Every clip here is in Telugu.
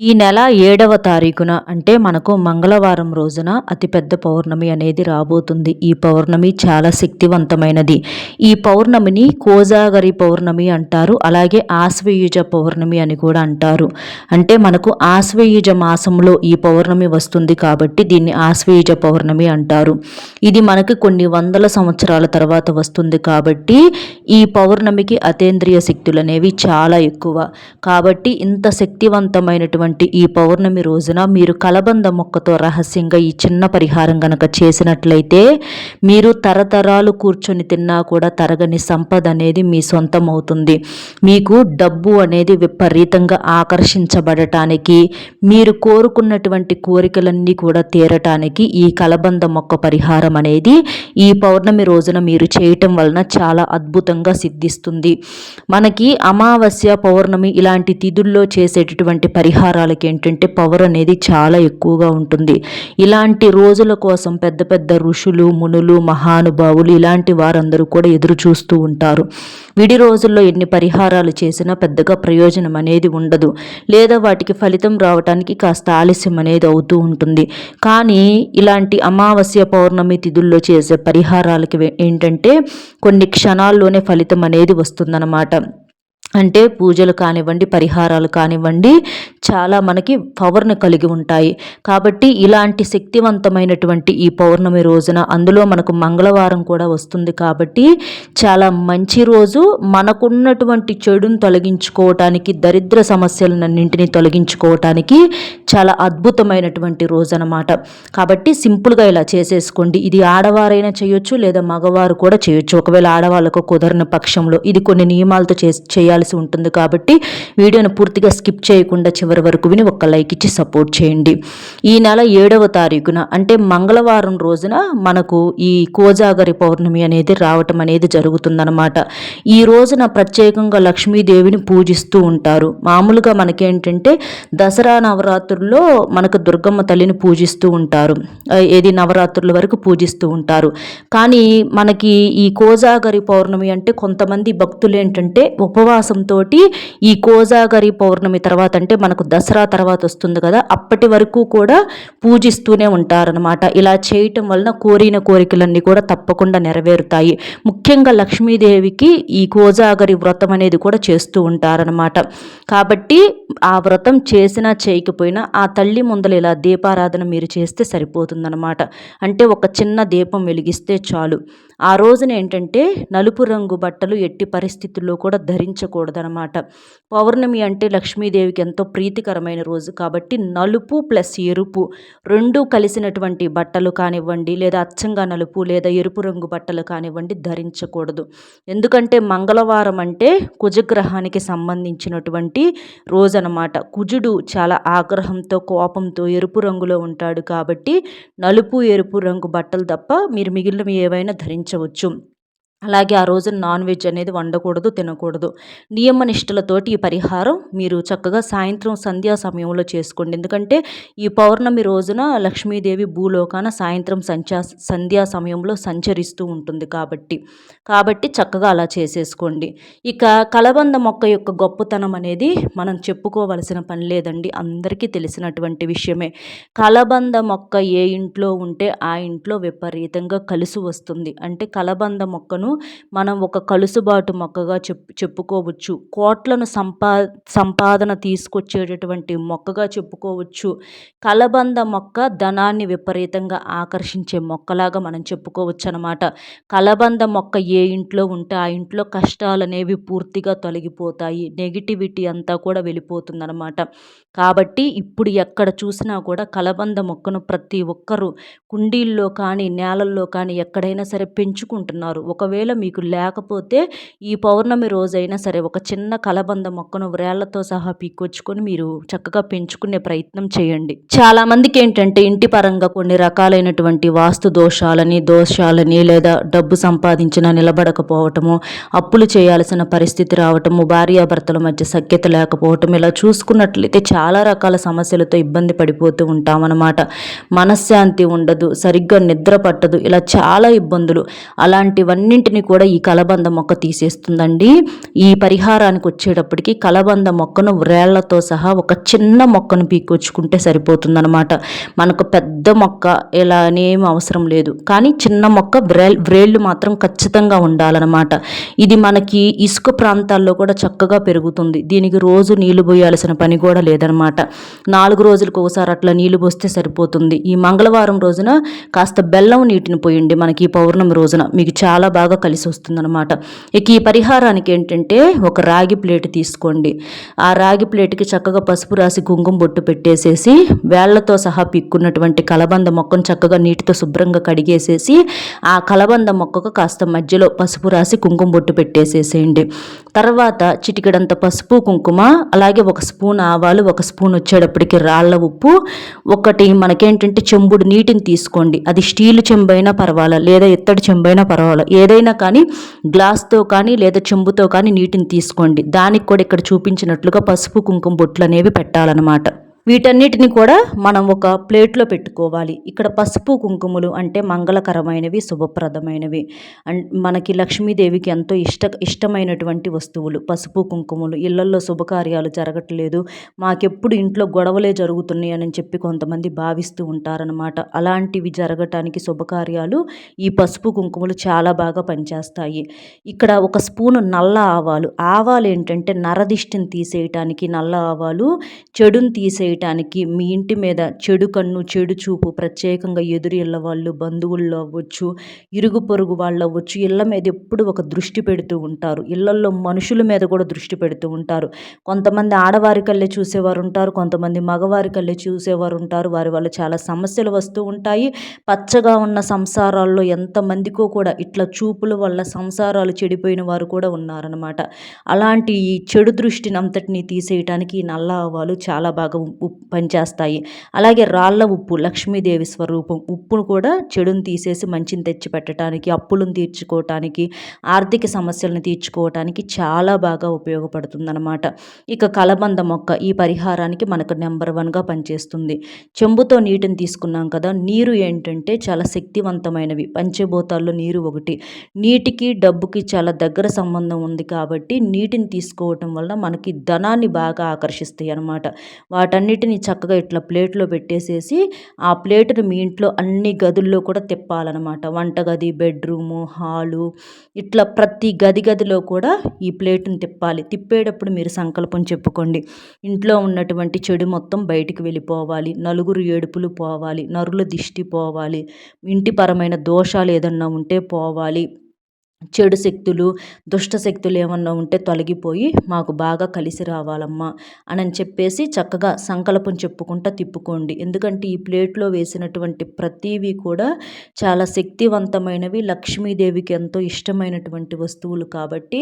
ఈ నెల ఏడవ తారీఖున అంటే మనకు మంగళవారం రోజున అతిపెద్ద పౌర్ణమి అనేది రాబోతుంది. ఈ పౌర్ణమి చాలా శక్తివంతమైనది. ఈ పౌర్ణమిని కోజాగరి పౌర్ణమి అంటారు. అలాగే ఆశ్వయుజ పౌర్ణమి అని కూడా అంటారు. అంటే మనకు ఆశ్వయుజ మాసంలో ఈ పౌర్ణమి వస్తుంది కాబట్టి దీన్ని ఆశ్వయుజ పౌర్ణమి అంటారు. ఇది మనకి కొన్ని వందల సంవత్సరాల తర్వాత వస్తుంది కాబట్టి ఈ పౌర్ణమికి అతేంద్రియ శక్తులు అనేవి చాలా ఎక్కువ. కాబట్టి ఇంత శక్తివంతమైనటువంటి వంటి ఈ పౌర్ణమి రోజున మీరు కలబంద మొక్కతో రహస్యంగా ఈ చిన్న పరిహారం కనుక చేసినట్లయితే మీరు తరతరాలు కూర్చొని తిన్నా కూడా తరగని సంపద అనేది మీ సొంతం అవుతుంది మీకు డబ్బు అనేది విపరీతంగా ఆకర్షించబడటానికి మీరు కోరుకున్నటువంటి కోరికలన్నీ కూడా తీరటానికి ఈ కలబంద మొక్క పరిహారం అనేది ఈ పౌర్ణమి రోజున మీరు చేయటం వలన చాలా అద్భుతంగా సిద్ధిస్తుంది. మనకి అమావాస్య పౌర్ణమి ఇలాంటి తిథుల్లో చేసేటటువంటి పరిహారం పరిహారాలకి ఏంటంటే పవర్ అనేది చాలా ఎక్కువగా ఉంటుంది. ఇలాంటి రోజుల కోసం పెద్ద పెద్ద ఋషులు మునులు మహానుభావులు ఇలాంటి వారందరూ కూడా ఎదురు చూస్తూ ఉంటారు. విడి రోజుల్లో ఎన్ని పరిహారాలు చేసినా పెద్దగా ప్రయోజనం అనేది ఉండదు. లేదా వాటికి ఫలితం రావడానికి కాస్త ఆలస్యం అనేది అవుతూ ఉంటుంది. కానీ ఇలాంటి అమావాస్య పౌర్ణమి తిథుల్లో చేసే పరిహారాలకి ఏంటంటే కొన్ని క్షణాల్లోనే ఫలితం అనేది వస్తుందన్నమాట. అంటే పూజలు కానివ్వండి పరిహారాలు కానివ్వండి చాలా మనకి పవర్ని కలిగి ఉంటాయి. కాబట్టి ఇలాంటి శక్తివంతమైనటువంటి ఈ పౌర్ణమి రోజున అందులో మనకు మంగళవారం కూడా వస్తుంది కాబట్టి చాలా మంచి రోజు. మనకున్నటువంటి చెడును తొలగించుకోవటానికి దరిద్ర సమస్యలన్నింటినీ తొలగించుకోవటానికి చాలా అద్భుతమైనటువంటి రోజు అనమాట కాబట్టి సింపుల్గా ఇలా చేసేసుకోండి. ఇది ఆడవారైనా చేయొచ్చు లేదా మగవారు కూడా చేయొచ్చు. ఒకవేళ ఆడవాళ్ళకు కుదరని పక్షంలో ఇది కొన్ని నియమాలతో చేయాలి చేయాల్సి ఉంటుంది కాబట్టి వీడియోను పూర్తిగా స్కిప్ చేయకుండా చివరి వరకు విని ఒక లైక్ ఇచ్చి సపోర్ట్ చేయండి. ఈ నెల ఏడవ తారీఖున అంటే మంగళవారం రోజున మనకు ఈ కోజాగరి పౌర్ణమి అనేది రావటం అనేది జరుగుతుందన్నమాట. ఈ రోజున ప్రత్యేకంగా లక్ష్మీదేవిని పూజిస్తూ ఉంటారు. మామూలుగా మనకేంటంటే దసరా నవరాత్రుల్లో మనకు దుర్గమ్మ తల్లిని పూజిస్తూ ఉంటారు. ఏది నవరాత్రుల వరకు పూజిస్తూ ఉంటారు. కానీ మనకి ఈ కోజాగరి పౌర్ణమి అంటే కొంతమంది భక్తులు ఏంటంటే ఉపవాస విశ్వాసంతో ఈ కోజాగరి పౌర్ణమి తర్వాత అంటే మనకు దసరా తర్వాత వస్తుంది కదా అప్పటి వరకు కూడా పూజిస్తూనే ఉంటారనమాట ఇలా చేయటం వలన కోరిన కోరికలన్నీ కూడా తప్పకుండా నెరవేరుతాయి. ముఖ్యంగా లక్ష్మీదేవికి ఈ కోజాగరి వ్రతం అనేది కూడా చేస్తూ ఉంటారనమాట కాబట్టి ఆ వ్రతం చేసినా చేయకపోయినా ఆ తల్లి ముందల ఇలా దీపారాధన మీరు చేస్తే సరిపోతుందనమాట అంటే ఒక చిన్న దీపం వెలిగిస్తే చాలు. ఆ రోజున ఏంటంటే నలుపు రంగు బట్టలు ఎట్టి పరిస్థితుల్లో కూడా ధరించకూడదనమాట పౌర్ణమి అంటే లక్ష్మీదేవికి ఎంతో ప్రీతికరమైన రోజు కాబట్టి నలుపు ప్లస్ ఎరుపు రెండు కలిసినటువంటి బట్టలు కానివ్వండి లేదా అచ్చంగా నలుపు లేదా ఎరుపు రంగు బట్టలు కానివ్వండి ధరించకూడదు. ఎందుకంటే మంగళవారం అంటే కుజగ్రహానికి సంబంధించినటువంటి రోజు అనమాట కుజుడు చాలా ఆగ్రహంతో కోపంతో ఎరుపు రంగులో ఉంటాడు కాబట్టి నలుపు ఎరుపు రంగు బట్టలు తప్ప మీరు మిగిలినవి ఏవైనా ధరించ ధరించవచ్చు అలాగే ఆ రోజు నాన్ వెజ్ అనేది వండకూడదు తినకూడదు. నియమ నిష్టలతోటి ఈ పరిహారం మీరు చక్కగా సాయంత్రం సంధ్యా సమయంలో చేసుకోండి. ఎందుకంటే ఈ పౌర్ణమి రోజున లక్ష్మీదేవి భూలోకాన సాయంత్రం సంచా సంధ్యా సమయంలో సంచరిస్తూ ఉంటుంది కాబట్టి. కాబట్టి చక్కగా అలా చేసేసుకోండి. ఇక కలబంద మొక్క యొక్క గొప్పతనం అనేది మనం చెప్పుకోవలసిన పని లేదండి. అందరికీ తెలిసినటువంటి విషయమే. కలబంద మొక్క ఏ ఇంట్లో ఉంటే ఆ ఇంట్లో విపరీతంగా కలిసి వస్తుంది. అంటే కలబంద మొక్కను మనం ఒక కలుసుబాటు మొక్కగా చెప్పు చెప్పుకోవచ్చు. కోట్లను సంపా సంపాదన తీసుకొచ్చేటటువంటి మొక్కగా చెప్పుకోవచ్చు. కలబంద మొక్క ధనాన్ని విపరీతంగా ఆకర్షించే మొక్కలాగా మనం చెప్పుకోవచ్చు అనమాట కలబంద మొక్క ఏ ఇంట్లో ఉంటే ఆ ఇంట్లో కష్టాలు అనేవి పూర్తిగా తొలగిపోతాయి. నెగిటివిటీ అంతా కూడా వెళ్ళిపోతుందనమాట కాబట్టి ఇప్పుడు ఎక్కడ చూసినా కూడా కలబంద మొక్కను ప్రతి ఒక్కరూ కుండీల్లో కానీ నేలల్లో కానీ ఎక్కడైనా సరే పెంచుకుంటున్నారు. ఒకవేళ ఒకవేళ మీకు లేకపోతే ఈ పౌర్ణమి రోజైనా సరే ఒక చిన్న కలబంద మొక్కను వ్రేళ్ళతో సహా పీక్కొచ్చుకొని మీరు చక్కగా పెంచుకునే ప్రయత్నం చేయండి. చాలా మందికి ఏంటంటే ఇంటి పరంగా కొన్ని రకాలైనటువంటి వాస్తు దోషాలని దోషాలని లేదా డబ్బు సంపాదించిన నిలబడకపోవటము అప్పులు చేయాల్సిన పరిస్థితి రావటము భార్యాభర్తల మధ్య సఖ్యత లేకపోవటం ఇలా చూసుకున్నట్లయితే చాలా రకాల సమస్యలతో ఇబ్బంది పడిపోతూ ఉంటామన్నమాట. మనశ్శాంతి ఉండదు సరిగ్గా నిద్ర పట్టదు ఇలా చాలా ఇబ్బందులు. అలాంటివన్నీ వీటన్నిటిని కూడా ఈ కలబంద మొక్క తీసేస్తుందండి. ఈ పరిహారానికి వచ్చేటప్పటికి కలబంద మొక్కను వ్రేళ్ళతో సహా ఒక చిన్న మొక్కను పీకొచ్చుకుంటే సరిపోతుందనమాట మనకు పెద్ద మొక్క ఇలా అనేం అవసరం లేదు. కానీ చిన్న మొక్క వ్రే వ్రేళ్ళు మాత్రం ఖచ్చితంగా ఉండాలన్నమాట. ఇది మనకి ఇసుక ప్రాంతాల్లో కూడా చక్కగా పెరుగుతుంది. దీనికి రోజు నీళ్ళు పోయాల్సిన పని కూడా లేదనమాట నాలుగు రోజులకు ఒకసారి అట్లా నీళ్ళు పోస్తే సరిపోతుంది. ఈ మంగళవారం రోజున కాస్త బెల్లం నీటిని పోయండి మనకి ఈ పౌర్ణమి రోజున. మీకు చాలా బాగా కలిసి వస్తుందన్నమాట. ఇక ఈ పరిహారానికి ఏంటంటే ఒక రాగి ప్లేట్ తీసుకోండి. ఆ రాగి ప్లేట్కి చక్కగా పసుపు రాసి కుంకుమ బొట్టు పెట్టేసేసి వేళ్ళతో సహా పిక్కున్నటువంటి కలబంద మొక్కను చక్కగా నీటితో శుభ్రంగా కడిగేసేసి ఆ కలబంద మొక్కకు కాస్త మధ్యలో పసుపు రాసి కుంకుమ బొట్టు పెట్టేసేసేయండి. తర్వాత చిటికెడంత పసుపు కుంకుమ అలాగే ఒక స్పూన్ ఆవాలు ఒక స్పూన్ వచ్చేటప్పటికి రాళ్ళ ఉప్పు ఒకటి మనకేంటంటే చెంబుడు నీటిని తీసుకోండి. అది స్టీల్ చెంబైనా పర్వాలా లేదా ఇత్తడి చెంబైనా పర్వాలా ఏదైనా కానీ గ్లాస్తో కానీ లేదా చెంబుతో కానీ నీటిని తీసుకోండి. దానికి కూడా ఇక్కడ చూపించినట్లుగా పసుపు కుంకుమ బొట్లు అనేవి పెట్టాలన్నమాట. వీటన్నిటిని కూడా మనం ఒక ప్లేట్లో పెట్టుకోవాలి. ఇక్కడ పసుపు కుంకుమలు అంటే మంగళకరమైనవి శుభప్రదమైనవి. అండ్ మనకి లక్ష్మీదేవికి ఎంతో ఇష్ట ఇష్టమైనటువంటి వస్తువులు పసుపు కుంకుమలు. ఇళ్ళలో శుభకార్యాలు జరగట్లేదు. మాకెప్పుడు ఇంట్లో గొడవలే జరుగుతున్నాయి అని చెప్పి కొంతమంది భావిస్తూ ఉంటారనమాట అలాంటివి జరగటానికి శుభకార్యాలు ఈ పసుపు కుంకుమలు చాలా బాగా పనిచేస్తాయి. ఇక్కడ ఒక స్పూను నల్ల ఆవాలు. ఆవాలు ఏంటంటే నరదిష్టిని తీసేయటానికి నల్ల ఆవాలు చెడుని తీసే చేయటానికి మీ ఇంటి మీద చెడు కన్ను చెడు చూపు ప్రత్యేకంగా ఎదురు ఇళ్ళ వాళ్ళు బంధువుల్లో అవ్వచ్చు ఇరుగు పొరుగు వాళ్ళు అవ్వచ్చు ఇళ్ళ మీద ఎప్పుడు ఒక దృష్టి పెడుతూ ఉంటారు. ఇళ్ళల్లో మనుషుల మీద కూడా దృష్టి పెడుతూ ఉంటారు. కొంతమంది ఆడవారి కళ్ళే చూసేవారు ఉంటారు కొంతమంది మగవారి కళ్ళే చూసేవారు ఉంటారు. వారి వల్ల చాలా సమస్యలు వస్తూ ఉంటాయి. పచ్చగా ఉన్న సంసారాల్లో ఎంతమందికో కూడా ఇట్లా చూపుల వల్ల సంసారాలు చెడిపోయిన వారు కూడా ఉన్నారనమాట అలాంటి ఈ చెడు దృష్టిని అంతటినీ తీసేయటానికి ఈ నల్ల ఆవాలు చాలా బాగా పనిచేస్తాయి. అలాగే రాళ్ళ ఉప్పు లక్ష్మీదేవి స్వరూపం ఉప్పును కూడా చెడును తీసేసి మంచిని తెచ్చి పెట్టడానికి అప్పులను తీర్చుకోవటానికి ఆర్థిక సమస్యలను తీర్చుకోవటానికి చాలా బాగా ఉపయోగపడుతుందన్నమాట. ఇక కలబంద మొక్క ఈ పరిహారానికి మనకు నెంబర్ వన్గా పనిచేస్తుంది. చెంబుతో నీటిని తీసుకున్నాం కదా నీరు ఏంటంటే చాలా శక్తివంతమైనవి. పంచభూతాల్లో నీరు ఒకటి. నీటికి డబ్బుకి చాలా దగ్గర సంబంధం ఉంది కాబట్టి నీటిని తీసుకోవటం వల్ల మనకి ధనాన్ని బాగా ఆకర్షిస్తాయి అన్నమాట వాటన్ని అన్నిటిని చక్కగా ఇట్లా ప్లేట్లో పెట్టేసేసి ఆ ప్లేటును మీ ఇంట్లో అన్ని గదుల్లో కూడా తిప్పాలన్నమాట. వంటగది బెడ్రూము హాలు ఇట్లా ప్రతి గది గదిలో కూడా ఈ ప్లేటును తిప్పాలి. తిప్పేటప్పుడు మీరు సంకల్పం చెప్పుకోండి. ఇంట్లో ఉన్నటువంటి చెడు మొత్తం బయటికి వెళ్ళిపోవాలి. నలుగురు ఏడుపులు పోవాలి. నరుల దిష్టి పోవాలి. ఇంటిపరమైన దోషాలు ఏదన్నా ఉంటే పోవాలి. చెడు శక్తులు దుష్ట శక్తులు ఏమన్నా ఉంటే తొలగిపోయి మాకు బాగా కలిసి రావాలమ్మా అని చెప్పేసి చక్కగా సంకల్పం చెప్పుకుంటా తిప్పుకోండి. ఎందుకంటే ఈ ప్లేట్లో వేసినటువంటి ప్రతివి కూడా చాలా శక్తివంతమైనవి లక్ష్మీదేవికి ఎంతో ఇష్టమైనటువంటి వస్తువులు కాబట్టి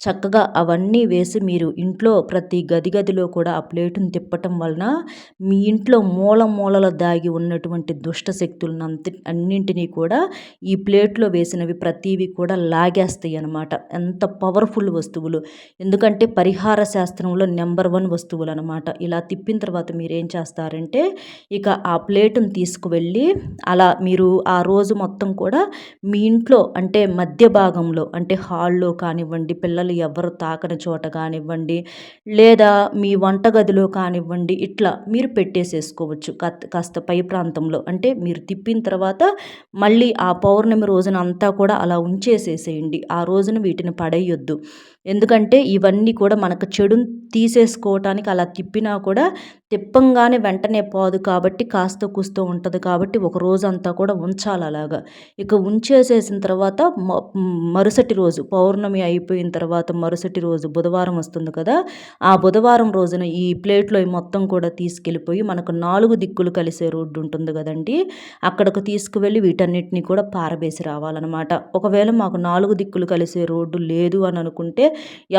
చక్కగా అవన్నీ వేసి మీరు ఇంట్లో ప్రతి గది గదిలో కూడా ఆ ప్లేటును తిప్పటం వలన మీ ఇంట్లో మూల మూలల దాగి ఉన్నటువంటి దుష్ట శక్తులను అంత అన్నింటినీ కూడా ఈ ప్లేట్లో వేసినవి ప్రతివి కూడా లాగేస్తాయి అనమాట ఎంత పవర్ఫుల్ వస్తువులు. ఎందుకంటే పరిహార శాస్త్రంలో నెంబర్ వన్ వస్తువులు అనమాట ఇలా తిప్పిన తర్వాత మీరు ఏం చేస్తారంటే ఇక ఆ ప్లేటును తీసుకువెళ్ళి అలా మీరు ఆ రోజు మొత్తం కూడా మీ ఇంట్లో అంటే మధ్య భాగంలో అంటే హాల్లో కానివ్వండి పిల్లలు ఎవరు తాకని చోట కానివ్వండి లేదా మీ వంటగదిలో కానివ్వండి ఇట్లా మీరు పెట్టేసేసుకోవచ్చు. కాస్త పై ప్రాంతంలో. అంటే మీరు తిప్పిన తర్వాత మళ్ళీ ఆ పౌర్ణమి రోజున అంతా కూడా అలా ఉంచేసేసి తీసేయండి. ఆ రోజున వీటిని పడేయొద్దు. ఎందుకంటే ఇవన్నీ కూడా మనకు చెడును తీసేసుకోవటానికి అలా తిప్పినా కూడా తిప్పంగానే వెంటనే పోదు కాబట్టి కాస్త కూస్తూ ఉంటుంది కాబట్టి ఒక రోజంతా కూడా ఉంచాలి అలాగా. ఇక ఉంచేసేసిన తర్వాత మరుసటి రోజు పౌర్ణమి అయిపోయిన తర్వాత మరుసటి రోజు బుధవారం వస్తుంది కదా ఆ బుధవారం రోజున ఈ ప్లేట్లో మొత్తం కూడా తీసుకెళ్ళిపోయి మనకు నాలుగు దిక్కులు కలిసే రోడ్డు ఉంటుంది కదండి అక్కడికి తీసుకువెళ్ళి వీటన్నిటిని కూడా పారబేసి రావాలన్నమాట. ఒకవేళ మాకు నాలుగు దిక్కులు కలిసే రోడ్డు లేదు అని అనుకుంటే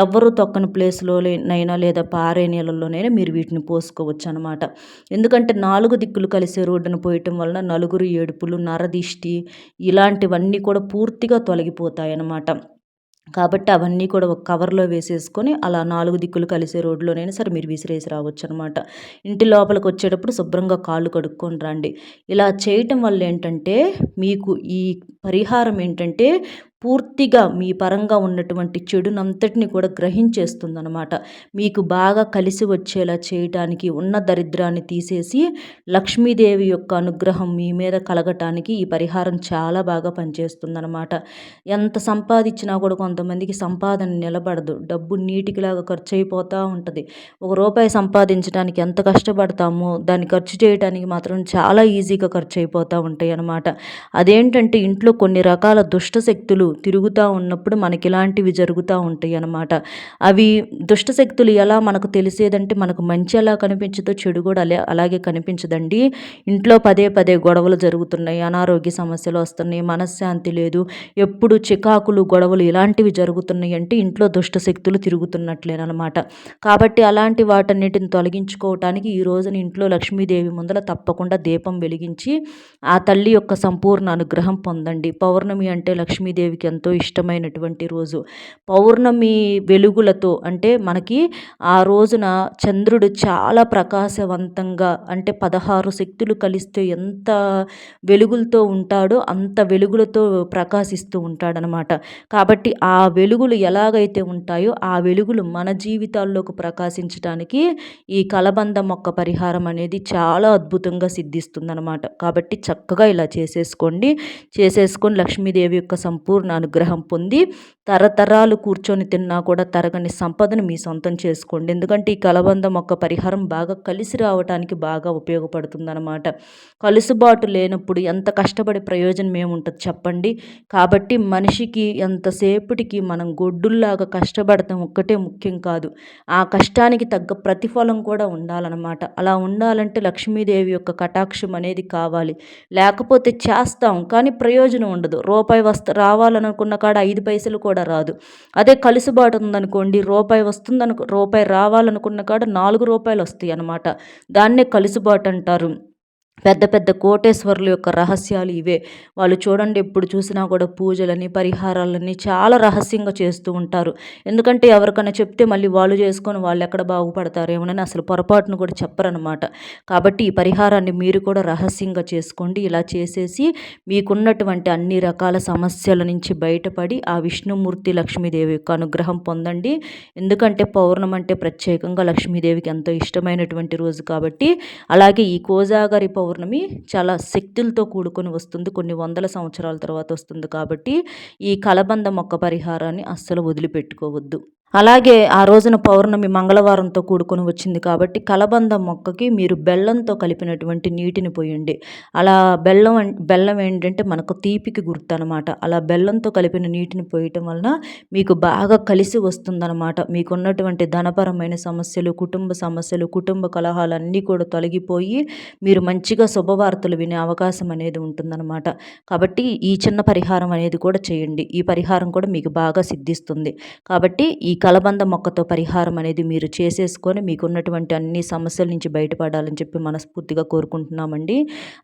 ఎవరు తొక్కని ప్లేస్లోనైనా లేదా పారే నీళ్ళల్లోనైనా మీరు వీటిని పోసుకోవచ్చు. అనమాట ఎందుకంటే నాలుగు దిక్కులు కలిసే రోడ్డును పోయటం వలన నలుగురు ఏడుపులు నరదిష్టి ఇలాంటివన్నీ కూడా పూర్తిగా తొలగిపోతాయి అన్నమాట కాబట్టి అవన్నీ కూడా ఒక కవర్లో వేసేసుకొని అలా నాలుగు దిక్కులు కలిసే రోడ్లోనైనా సరే మీరు విసిరేసి రావచ్చు అనమాట ఇంటి లోపలికి వచ్చేటప్పుడు శుభ్రంగా కాళ్ళు కడుక్కొని రండి. ఇలా చేయటం వల్ల ఏంటంటే మీకు ఈ పరిహారం ఏంటంటే పూర్తిగా మీ పరంగా ఉన్నటువంటి చెడునంతటిని కూడా గ్రహించేస్తుందన్నమాట. మీకు బాగా కలిసి వచ్చేలా చేయటానికి ఉన్న దరిద్రాన్ని తీసేసి లక్ష్మీదేవి యొక్క అనుగ్రహం మీ మీద కలగటానికి ఈ పరిహారం చాలా బాగా పనిచేస్తుందన్నమాట. ఎంత సంపాదించినా కూడా కొంతమందికి సంపాదన నిలబడదు. డబ్బు నీటికిలాగా ఖర్చు అయిపోతూ ఉంటుంది. ఒక రూపాయి సంపాదించడానికి ఎంత కష్టపడతామో దాన్ని ఖర్చు చేయడానికి మాత్రం చాలా ఈజీగా ఖర్చు అయిపోతూ ఉంటాయి అన్నమాట అదేంటంటే ఇంట్లో కొన్ని రకాల దుష్ట శక్తులు తిరుగుతూ ఉన్నప్పుడు మనకి ఇలాంటివి జరుగుతూ ఉంటాయి అన్నమాట. అవి దుష్టశక్తులు ఎలా మనకు తెలిసేదంటే మనకు మంచి ఎలా కనిపించదో చెడు కూడా అలా అలాగే కనిపించదండి. ఇంట్లో పదే పదే గొడవలు జరుగుతున్నాయి అనారోగ్య సమస్యలు వస్తున్నాయి మనశ్శాంతి లేదు ఎప్పుడు చికాకులు గొడవలు ఇలాంటివి జరుగుతున్నాయి అంటే ఇంట్లో దుష్టశక్తులు తిరుగుతున్నట్లేనమాట కాబట్టి అలాంటి వాటన్నిటిని తొలగించుకోవటానికి ఈ రోజున ఇంట్లో లక్ష్మీదేవి ముందర తప్పకుండా దీపం వెలిగించి ఆ తల్లి యొక్క సంపూర్ణ అనుగ్రహం పొందండి. పౌర్ణమి అంటే లక్ష్మీదేవి దేవుడికి ఎంతో ఇష్టమైనటువంటి రోజు. పౌర్ణమి వెలుగులతో అంటే మనకి ఆ రోజున చంద్రుడు చాలా ప్రకాశవంతంగా అంటే పదహారు శక్తులు కలిస్తే ఎంత వెలుగులతో ఉంటాడో అంత వెలుగులతో ప్రకాశిస్తూ ఉంటాడనమాట. కాబట్టి ఆ వెలుగులు ఎలాగైతే ఉంటాయో ఆ వెలుగులు మన జీవితాల్లోకి ప్రకాశించడానికి ఈ కలబంద మొక్క పరిహారం అనేది చాలా అద్భుతంగా సిద్ధిస్తుందనమాట. కాబట్టి చక్కగా ఇలా చేసేసుకోండి. చేసేసుకొని లక్ష్మీదేవి యొక్క సంపూర్ణ సంపూర్ణ అనుగ్రహం పొంది తరతరాలు కూర్చొని తిన్నా కూడా తరగని సంపదను మీ సొంతం చేసుకోండి. ఎందుకంటే ఈ కలబంద మొక్క పరిహారం బాగా కలిసి రావడానికి బాగా ఉపయోగపడుతుందన్నమాట. కలుసుబాటు లేనప్పుడు ఎంత కష్టపడే ప్రయోజనం ఏముంటుంది చెప్పండి? కాబట్టి మనిషికి ఎంతసేపటికి మనం గొడ్డుల్లాగా కష్టపడటం ఒక్కటే ముఖ్యం కాదు. ఆ కష్టానికి తగ్గ ప్రతిఫలం కూడా ఉండాలన్నమాట. అలా ఉండాలంటే లక్ష్మీదేవి యొక్క కటాక్షం అనేది కావాలి. లేకపోతే చేస్తాం కానీ ప్రయోజనం ఉండదు. రూపాయి వస్త రావాలని అనుకున్న కాడ ఐదు పైసలు కూడా రాదు. అదే కలుసుబాటు ఉందనుకోండి రూపాయి వస్తుందనుకో రూపాయి రావాలనుకున్న కాడ నాలుగు రూపాయలు వస్తాయి అన్నమాట దాన్నే కలుసుబాటు అంటారు. పెద్ద పెద్ద కోటేశ్వరుల యొక్క రహస్యాలు ఇవే. వాళ్ళు చూడండి ఎప్పుడు చూసినా కూడా పూజలని పరిహారాలని చాలా రహస్యంగా చేస్తూ ఉంటారు. ఎందుకంటే ఎవరికైనా చెప్తే మళ్ళీ వాళ్ళు చేసుకొని వాళ్ళు ఎక్కడ బాగుపడతారేమోనని అసలు పొరపాటును కూడా చెప్పరనమాట కాబట్టి ఈ పరిహారాన్ని మీరు కూడా రహస్యంగా చేసుకోండి. ఇలా చేసేసి మీకున్నటువంటి అన్ని రకాల సమస్యల నుంచి బయటపడి ఆ విష్ణుమూర్తి లక్ష్మీదేవి యొక్క అనుగ్రహం పొందండి. ఎందుకంటే పౌర్ణం అంటే ప్రత్యేకంగా లక్ష్మీదేవికి ఎంతో ఇష్టమైనటువంటి రోజు కాబట్టి అలాగే ఈ కోజాగారి పౌర్ణమి పౌర్ణమి చాలా శక్తులతో కూడుకొని వస్తుంది. కొన్ని వందల సంవత్సరాల తర్వాత వస్తుంది కాబట్టి ఈ కలబంద మొక్క పరిహారాన్ని అస్సలు వదిలిపెట్టుకోవద్దు. అలాగే ఆ రోజున పౌర్ణమి మంగళవారంతో కూడుకొని వచ్చింది కాబట్టి కలబంద మొక్కకి మీరు బెల్లంతో కలిపినటువంటి నీటిని పోయండి. అలా బెల్లం బెల్లం ఏంటంటే మనకు తీపికి గుర్తు అనమాట అలా బెల్లంతో కలిపిన నీటిని పోయటం వలన మీకు బాగా కలిసి వస్తుందన్నమాట. మీకున్నటువంటి ధనపరమైన సమస్యలు కుటుంబ సమస్యలు కుటుంబ కలహాలు అన్నీ కూడా తొలగిపోయి మీరు మంచిగా శుభవార్తలు వినే అవకాశం అనేది ఉంటుందన్నమాట. కాబట్టి ఈ చిన్న పరిహారం అనేది కూడా చేయండి. ఈ పరిహారం కూడా మీకు బాగా సిద్ధిస్తుంది. కాబట్టి ఈ కలబంద మొక్కతో పరిహారం అనేది మీరు చేసేసుకొని మీకున్నటువంటి అన్ని సమస్యల నుంచి బయటపడాలని చెప్పి మనస్ఫూర్తిగా కోరుకుంటున్నామండి.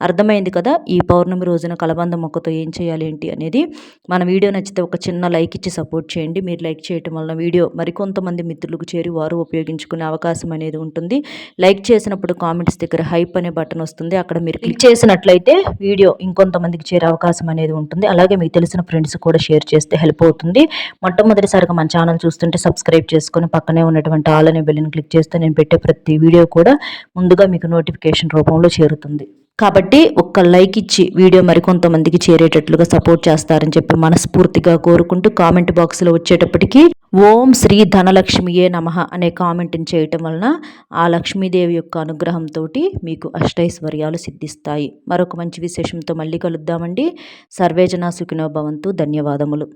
అర్థమైంది కదా? ఈ పౌర్ణమి రోజున కలబంద మొక్కతో ఏం చేయాలి ఏంటి అనేది? మన వీడియో నచ్చితే ఒక చిన్న లైక్ ఇచ్చి సపోర్ట్ చేయండి. మీరు లైక్ చేయటం వల్ల వీడియో మరికొంతమంది మిత్రులకు చేరి వారు ఉపయోగించుకునే అవకాశం అనేది ఉంటుంది. లైక్ చేసినప్పుడు కామెంట్స్ దగ్గర హైప్ అనే బటన్ వస్తుంది. అక్కడ మీరు క్లిక్ చేసినట్లయితే వీడియో ఇంకొంతమందికి చేరే అవకాశం అనేది ఉంటుంది. అలాగే మీకు తెలిసిన ఫ్రెండ్స్ కూడా షేర్ చేస్తే హెల్ప్ అవుతుంది. మొట్టమొదటిసారిగా మన ఛానల్ చూస్తుంటే సబ్స్క్రైబ్ చేసుకుని పక్కనే ఉన్నటువంటి ఆల్ అనే బెల్లిని క్లిక్ చేస్తే నేను పెట్టే ప్రతి వీడియో కూడా ముందుగా మీకు నోటిఫికేషన్ రూపంలో చేరుతుంది. కాబట్టి ఒక్క లైక్ ఇచ్చి వీడియో మరికొంతమందికి చేరేటట్లుగా సపోర్ట్ చేస్తారని చెప్పి మనస్ఫూర్తిగా కోరుకుంటూ కామెంట్ బాక్స్లో వచ్చేటప్పటికి ఓం శ్రీ ధనలక్ష్మియే నమ అనే కామెంట్ని చేయటం వలన ఆ లక్ష్మీదేవి యొక్క అనుగ్రహంతో మీకు అష్టైశ్వర్యాలు సిద్ధిస్తాయి. మరొక మంచి విశేషంతో మళ్ళీ కలుద్దామండి. సర్వేజన సుఖినో భవంతు. ధన్యవాదములు.